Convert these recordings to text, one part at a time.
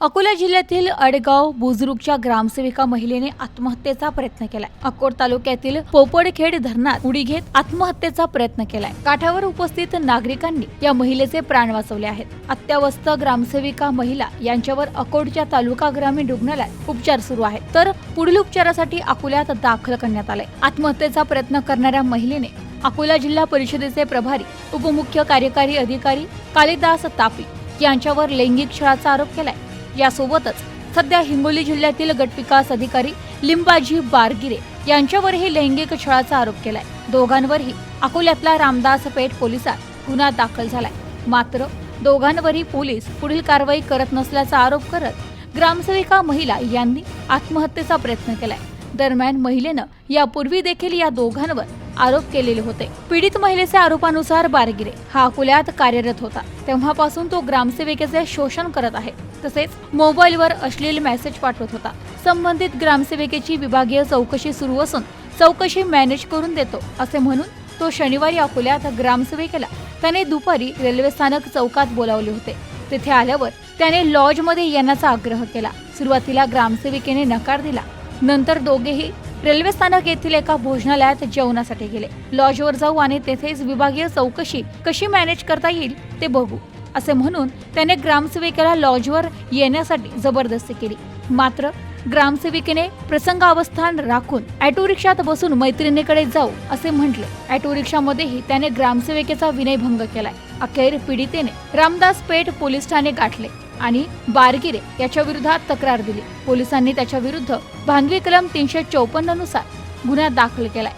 अकोला जिल्ह्यातील अडगाव बुजुर्गच्या ग्रामसेविका महिलेने आत्महत्येचा प्रयत्न केलाय. अकोट तालुक्यातील पोपडखेड धरणात उडी घेत आत्महत्येचा प्रयत्न केलाय. काठावर उपस्थित नागरिकांनी या महिलेचे प्राण वाचवले आहेत. अत्यावस्थ ग्रामसेविका महिला यांच्यावर अकोटच्या तालुका ग्रामीण रुग्णालयात उपचार सुरू आहेत. तर पुढील उपचारासाठी अकोल्यात दाखल करण्यात आलाय. आत्महत्येचा प्रयत्न करणाऱ्या महिलेने अकोला जिल्हा परिषदेचे प्रभारी उपमुख्य कार्यकारी अधिकारी कालिदास तापी यांच्यावर लैंगिक छळाचा आरोप केलाय. यासोबतच सध्या हिंगोली जिल्ह्यातील गटविकास अधिकारी लिंबाजी बारगिरे यांच्यावरही लैंगिक छळाचा आरोप केलाय. दोघांवरही अकोल्यातला रामदास पेठ पोलिसात गुन्हा दाखल झालाय. मात्र दोघांवरही पोलीस पुढील कारवाई करत नसल्याचा आरोप करत ग्रामसेविका महिला यांनी आत्महत्येचा प्रयत्न केलाय. दरम्यान महिलेनं यापूर्वी देखील या दोघांवर आरोप केलेले होते. पीडित महिलेच्या आरोपानुसार बारगिरे हा अकोल्यात कार्यरत होता. तेव्हापासून तो ग्रामसेविकेचे शोषण करत आहे. तसेच मोबाईलवर अश्लील मेसेज पाठवत होता. संबंधित ग्रामसेविकेची विभागीय चौकशी सुरू असून चौकशी मॅनेज करून देतो असे म्हणून तो शनिवारी अकोल्यात ग्रामसेविकेला त्याने दुपारी रेल्वे स्थानक चौकात बोलावले होते. तिथे आल्यावर त्याने लॉजमध्ये येण्याचा आग्रह केला. सुरुवातीला ग्रामसेविकेने नकार दिला. नंतर दोघेही रेल्वे स्थानक येथील एका भोजनालयात जेवणासाठी गेले. लॉजवर जाऊ आणि तेथेच विभागीय चौकशी कशी मॅनेज करता येईल ते बघू. असे म्हणून त्याने ग्रामसेविकेला लॉजवर येण्यासाठी जबरदस्ती केली. मात्र ग्रामसेविकेने प्रसंगावस्थान राखून ऑटो रिक्षात बसून मैत्रिणीकडे जाऊ असे म्हटले. ऑटो रिक्षामध्येही त्याने ग्रामसेविकेचा विनयभंग केलाय. अखेर पीडितेने रामदास पेठ पोलीस ठाणे गाठले आणि बारगिरे याच्या विरोधात तक्रार दिली. पोलिसांनी त्याच्या विरुद्ध भांडवी कलम तीनशे चौपन्ननुसार गुन्हा दाखल केलाय.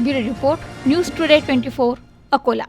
Bureau report news today twenty four Akola.